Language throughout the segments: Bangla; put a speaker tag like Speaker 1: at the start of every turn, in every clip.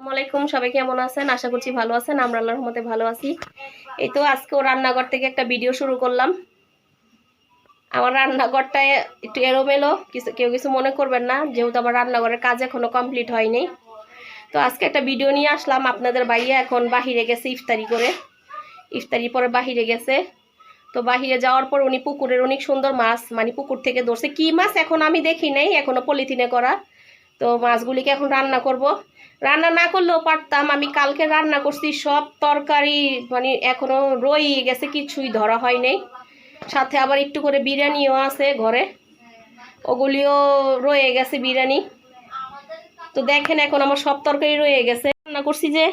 Speaker 1: আসসালামাইকুম সবাই কেমন আছেন? আশা করছি ভালো আছেন, আমরা আল্লাহর রহমতে ভালো আছি। এই তো আজকেও রান্নাঘর থেকে একটা ভিডিও শুরু করলাম। আমার রান্নাঘরটা একটু এলোমেলো, কিছু কেউ কিছু মনে করবেন না, যেহেতু আমার রান্নাঘরের কাজ এখনও কমপ্লিট হয়নি। তো আজকে একটা ভিডিও নিয়ে আসলাম, আপনাদের ভাইয়া এখন বাহিরে গেছে ইফতারি করে। ইফতারি পরে বাহিরে গেছে। তো বাহিরে যাওয়ার পর উনি পুকুরের অনেক সুন্দর মাছ মানে পুকুর থেকে ধরছে। কি মাছ এখন আমি দেখি নাই, এখনও পলিথিনে করা। তো মাছগুলিকে এখন রান্না করব। রান্না না করলেও পারতাম, আমি কালকে রান্না করছি সব তরকারি মানে এখনও রই গেছে, কিছুই ধরা হয় নাই। সাথে আবার একটু করে বিরিয়ানিও আছে ঘরে, ওগুলিও রয়ে গেছে বিরিয়ানি। তো দেখেন এখন আমার সব তরকারি রয়ে গেছে। রান্না করছি যে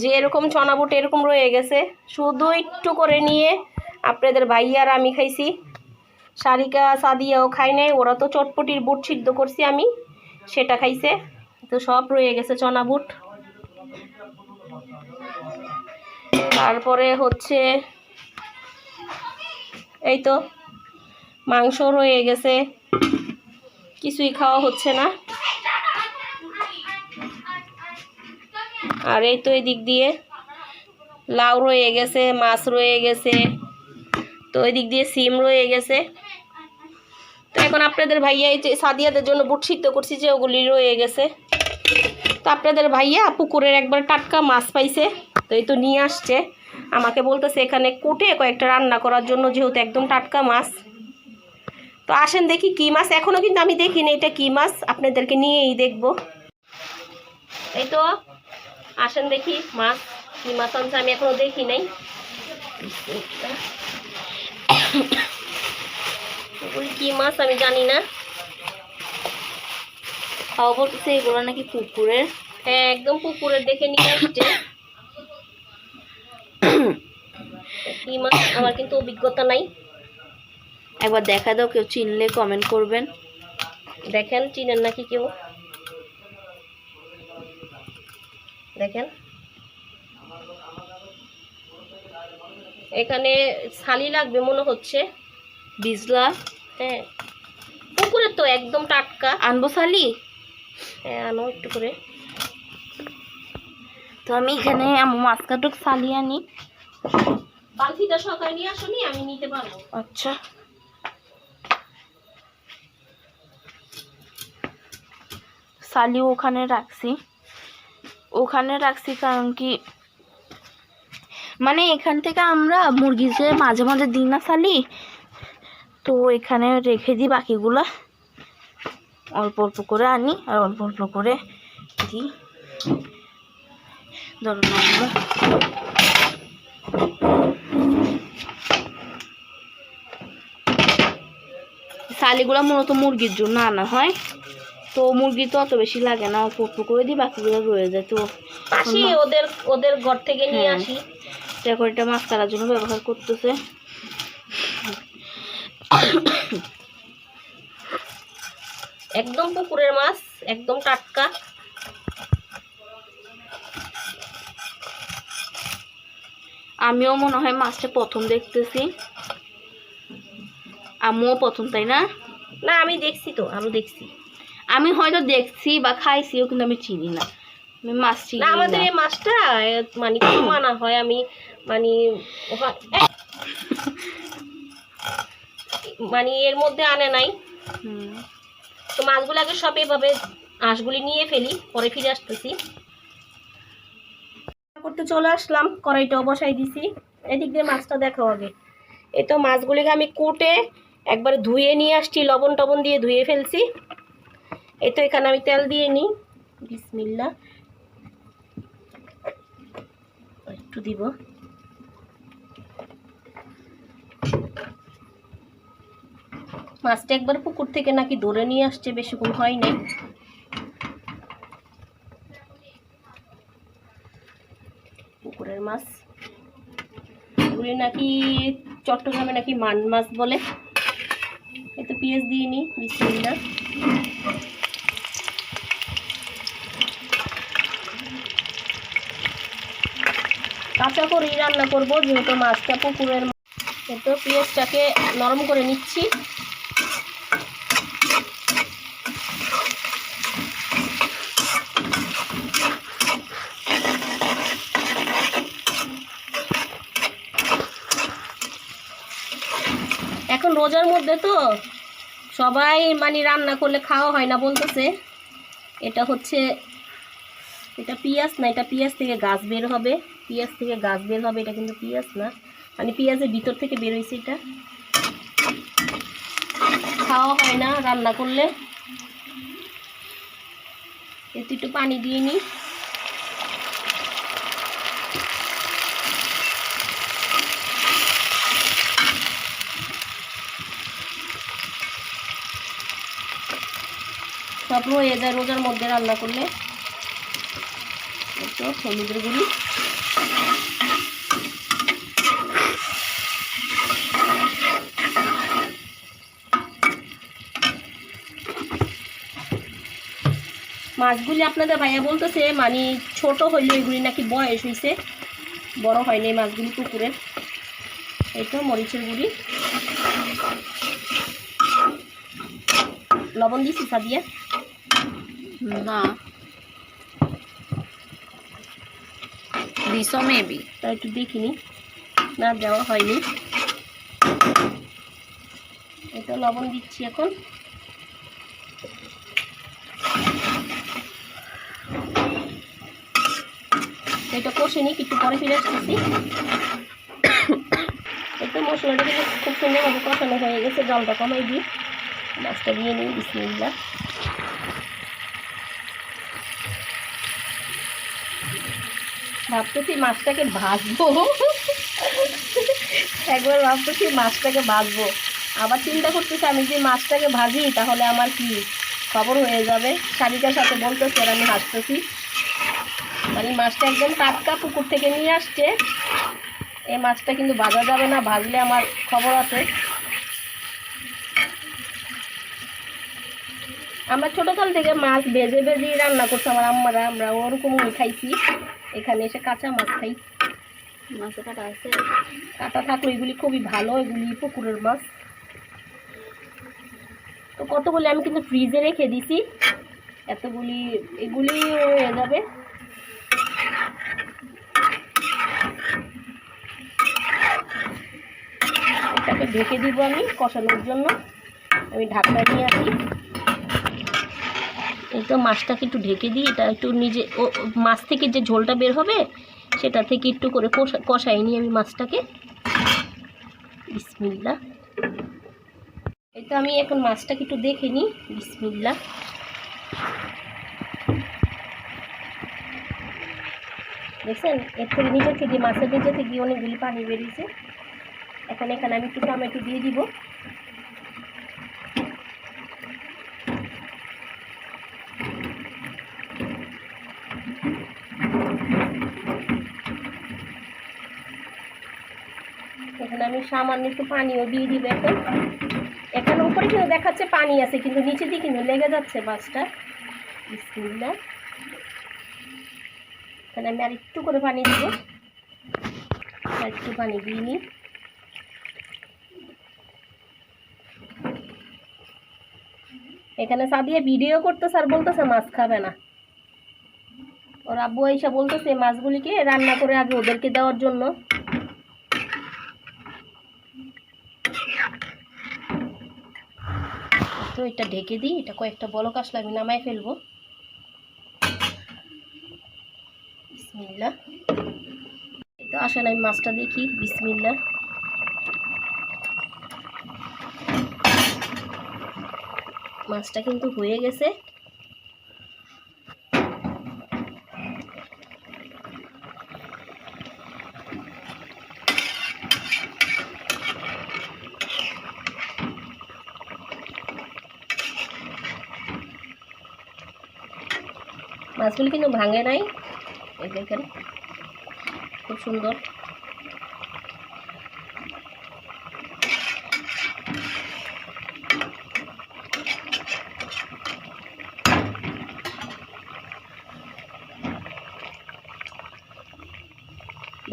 Speaker 1: যে এরকম চনা বুট এরকম রয়ে গেছে। শুধু একটু করে নিয়ে আপনাদের ভাই আর আমি খাইছি। সারিকা সাদিয়াও খাই নাই, ওরা তো চটপটির বুট সিদ্ধ করছি আমি। সেটা খাইছে। তো সব রয়ে গেছে চনা বুট। তারপরে হচ্ছে এই তো, মাংস রয়ে গেছে। কিছুই খাওয়া হচ্ছে না। আর এই তো এদিক দিয়ে লাউ রয়ে গেছে, মাছ রয়ে গেছে। তো এদিক দিয়ে সিম রয়ে গেছে। তো এখন আপনাদের ভাইয়া এই যে সাদিয়াদের জন্য বুট সিদ্ধ করছি যে ওগুলি রয়ে গেছে। তো আপনাদের ভাইয়া পুকুরের একবার টাটকা মাছ পাইছে, তো এই তো নিয়ে আসছে। আমাকে বলতেছে এখানে কুটে কয়েকটা রান্না করার জন্য যেহেতু একদম টাটকা মাছ। তো আসেন দেখি কী মাছ এখনও কিন্তু আমি দেখিনি এটা কী মাছ, আপনাদেরকে নিয়েই দেখব। এই তো, আসেন দেখি মাছ, কী মাছ আনছে আমি এখনও দেখি নাই। ওগুলি কী মাছ আমি জানি না।
Speaker 2: খাওয়া বলতেছে এগুলো নাকি পুকুরের।
Speaker 1: হ্যাঁ একদম পুকুরের দেখে নিয়ে আসছে। কি মাছ আমার কিন্তু অভিজ্ঞতা নাই।
Speaker 2: একবার দেখা দাও কেউ চিনলে কমেন্ট করবেন।
Speaker 1: দেখেন চিনেন নাকি কেউ? দেখেন। এখানে ছালি লাগবে মনে হচ্ছে।
Speaker 2: বিজলা।
Speaker 1: হ্যাঁ। পুকুরের তো একদম টাটকা।
Speaker 2: আনব সালি
Speaker 1: হ্যাঁ আনো একটু করে।
Speaker 2: তো আমি এখানে আমার মাছ কাটুক সালি আনি।
Speaker 1: বালতিটা সকালে নিয়ে আসুনি আমি নিতে পারব।
Speaker 2: আচ্ছা। সালি ওখানে রাখছি। ওখানে রাখছি কারণ কি মানে এখান থেকে আমরা মুরগি যে মাঝে মাঝে দিই না সালি তো এখানে রেখে দিই বাকিগুলো। অল্প অল্প করে আনি আর অল্প অল্প করে দিই। ধরুন আমরা শালিগুলো মূলত মুরগির জন্য আনা হয়। তো মুরগি তো অত বেশি লাগে না অল্প অল্প করে দিই বাকিগুলো রয়ে যায়। তো
Speaker 1: আসি ওদের ওদের ঘর থেকে নিয়ে
Speaker 2: হ্যাঁ।
Speaker 1: আসি।
Speaker 2: এটা মাছ কাটার জন্য ব্যবহার করতেছে।
Speaker 1: একদম পুকুরের মাছ একদম টাটকা।
Speaker 2: আমিও মনে হয় মাছটা প্রথম দেখতেছি। আমিও প্রথম তাই না?
Speaker 1: না আমি দেখছি তো আমি দেখছি।
Speaker 2: আমি হয়তো দেখছি বা খাইছিও কিন্তু আমি চিনি না। আমি মাছ চিনি
Speaker 1: না আমাদের এই মাছটা মানে কম আনা হয় আমি মানে! মানে এর মধ্যে আনে নাই। তো মাছগুলো আগে সব এভাবে আঁশগুলি নিয়ে ফেলি পরে ফিরে আসতেছি। করতে চলে আসলাম কড়াইটাও বসাই দিছি। এদিক দিয়ে মাছটা দেখো আগে। এই তো মাছগুলিকে আমি কুটে একবারে ধুয়ে নিয়ে আসছি লবণ টবণ দিয়ে ধুয়ে ফেলছি। এই তো এখানে আমি তেল দিয়ে নিই। বিসমিল্লা একটু দিব। মাছটা একবার পুকুর থেকে নাকি ধরে নিয়ে আসছে, বেশিক্ষণ হয় নাই পুকুরের মাছ। পুকুরে নাকি চট্টগ্রামে নাকি মান মাছ বলে। এই তো পেঁয়াজ দিয়ে নিই বিসমিল্লা কাঁচা করেই রান্না করব, যেহেতু মাছটা পুকুরের তো পেঁয়াজটাকে নরম করে নিচ্ছি। রোজার মধ্যে তো সবাই মানে রান্না করলে খাওয়া হয় না বলতেছে। এটা হচ্ছে, এটা পিঁয়াজ না, এটা পিঁয়াজ থেকে গাছ বের হবে। পিঁয়াজ থেকে গাছ বের হবে, এটা কিন্তু পিঁয়াজ না। মানে পেঁয়াজের ভিতর থেকে বের হয়েছে এটা। খাওয়া হয় না রান্না করলে। একটু একটু পানি দিয়ে নিই। সব হয়ে যায় রোজার মধ্যে রান্না করলে একটু হলুদের গুঁড়ি। মাছগুলি আপনাদের ভাইয়া বলতেছে মানে ছোট হইলে এগুলি নাকি বয়স হয়েছে বড় হয়নি মাছগুলি পুকুরের। এই তো মরিচের গুঁড়ি। লবণ দিছি সাদিয়া
Speaker 2: না। দিস মেবি
Speaker 1: তা একটু দেখিনি। না দেওয়া হয়নি। এটা লবণ দিচ্ছি এখন। এটা কষে নিই, একটু পরে ফিরে আসতেছি। একটু মশলাটা খুব সুন্দরভাবে কষানো হয়ে গেছে, জলটা কমাই দিই। মাছটা দিয়ে নিই বিসমিল্লা ভাবতেছি মাছটাকে ভাজবো। একবার ভাবতেছি মাছটাকে ভাজবো। আবার চিন্তা করতেছি আমি যদি মাছটাকে ভাজি, তাহলে আমার কি খবর হয়ে যাবে? শাড়িটার সাথে বলতেছি আর আমি হাসতেছি। মানে মাছটা একদম টাটকা পুকুর থেকে নিয়ে আসছে। এই মাছটা কিন্তু ভাজা যাবে না, ভাজলে আমার খবর আছে। আমরা ছোটোকাল থেকে মাছ ভেজে ভেজেই রান্না করছি আমার আম্মারা, আমরা ওরকমই খাইছি। এখানে এসে কাঁচা মাছ খাই।
Speaker 2: মাছে কাটা আছে।
Speaker 1: কাটা থাকলে এগুলি খুবই ভালো এগুলি পুকুরের মাছ। তো কতগুলি আমি কিন্তু ফ্রিজে রেখে দিছি। এতগুলি এগুলি হয়ে যাবে। এটাকে ঢেকে দিব আমি কষানোর জন্য। আমি ঢাকনা নিয়ে আসি তো মাছটাকে একটু ঢেকে দিই, এটা একটু নিজে, ও মাছ থেকে যে ঝোলটা বের হবে, সেটা থেকে একটু করে কষা, কষাই নিই আমি মাছটাকে। বিসমিল্লা। এই তো আমি এখন মাছটাকে একটু দেখে নিই, বিসমিল্লা। দেখছেন? এর থেকে নিচে থেকে, মাছের নিচে থেকে অনেকগুলি পানি বেরিয়েছে। এখন এখানে আমি একটু টমেটো দিয়ে দিব। এখানে সামান্য একটু পানিও দিয়ে দিব এখন। এখানে উপরে কিন্তু দেখাচ্ছে পানি আছে, কিন্তু নিচে দিয়ে কিন্তু লেগে যাচ্ছে মাছটা বিসমিল্লাহ এখানে আমি আর একটু করে পানি দিব। একটু পানি দিয়ে নিই। এখানে সাদিয়া ভিডিও করতেছে আর বলতেছে মাছ খাবে না। ওর আব্বু এসে বলতেছে মাছগুলিকে রান্না করে আগে ওদেরকে দেওয়ার জন্য। তো এটা ঢেকে দিই, এটা কয়েকটা বলক আসলে আমি নামাই ফেলব। বিসমিল্লা আসে আসেন আমি মাছটা দেখি বিসমিল্লা মাছটা কিন্তু হয়ে গেছে। মাছগুলি কিন্তু ভাঙে নাই। এই দেখেন, খুব সুন্দর।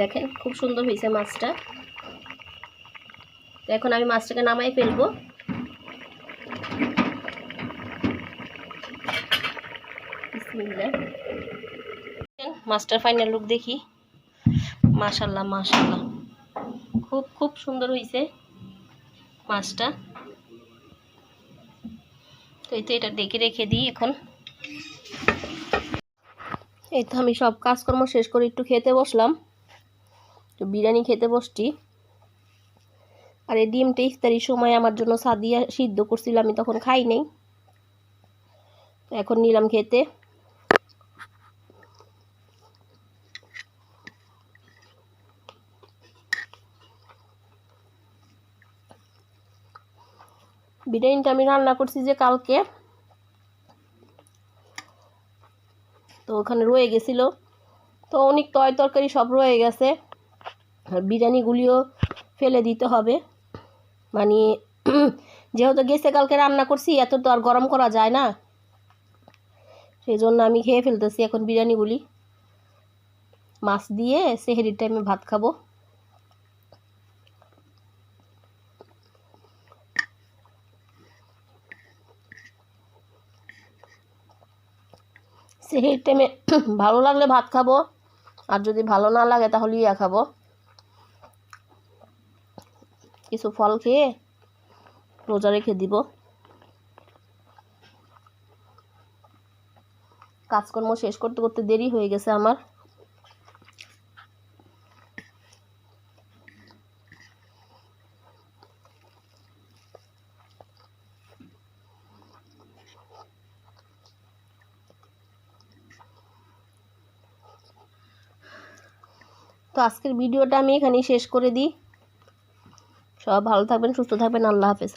Speaker 1: দেখেন, খুব সুন্দর হয়েছে মাছটা। তো এখন আমি মাছটাকে নামাই ফেলব। বিসমিল্লাহ। মাস্টার ফাইনাল লুক দেখি। মাশাল্লাহ মাশাল্লাহ খুব খুব সুন্দর হয়েছে মাছটা। তো এই তো এটা ডেকে রেখে দিই এখন। এই তো আমি সব কাজকর্ম শেষ করে একটু খেতে বসলাম। তো বিরিয়ানি খেতে বসছি। আর এই ডিমটা ইফতারির সময় আমার জন্য সাদিয়া সিদ্ধ করছিল, আমি তখন খাই নেই। এখন নিলাম খেতে। বিরিয়ানিটা আমি রান্না করছি যে কালকে। তো ওখানে রয়ে গেছিল। তো অনেক তয় তরকারি সব রয়ে গেছে। আর বিরিয়ানিগুলিও ফেলে দিতে হবে। মানে যেহেতু গেছে কালকে রান্না করছি, এত তো আর গরম করা যায় না। সেই জন্য আমি খেয়ে ফেলতেছি এখন বিরিয়ানিগুলি। মাছ দিয়ে সেহেরির টাইমে ভাত খাব। সেই টাইমে ভালো লাগলে ভাত খাব, আর যদি ভালো না লাগে তাহলে ইয়া খাব। কিছু ফল খেয়ে রোজা রেখে দিব। কাজকর্ম শেষ করতে করতে দেরি হয়ে গেছে আমার। তো আজকের ভিডিওটা আমি এখানেই শেষ করে দিই। সব ভালো থাকবেন, সুস্থ থাকবেন, আল্লাহ হাফেজ।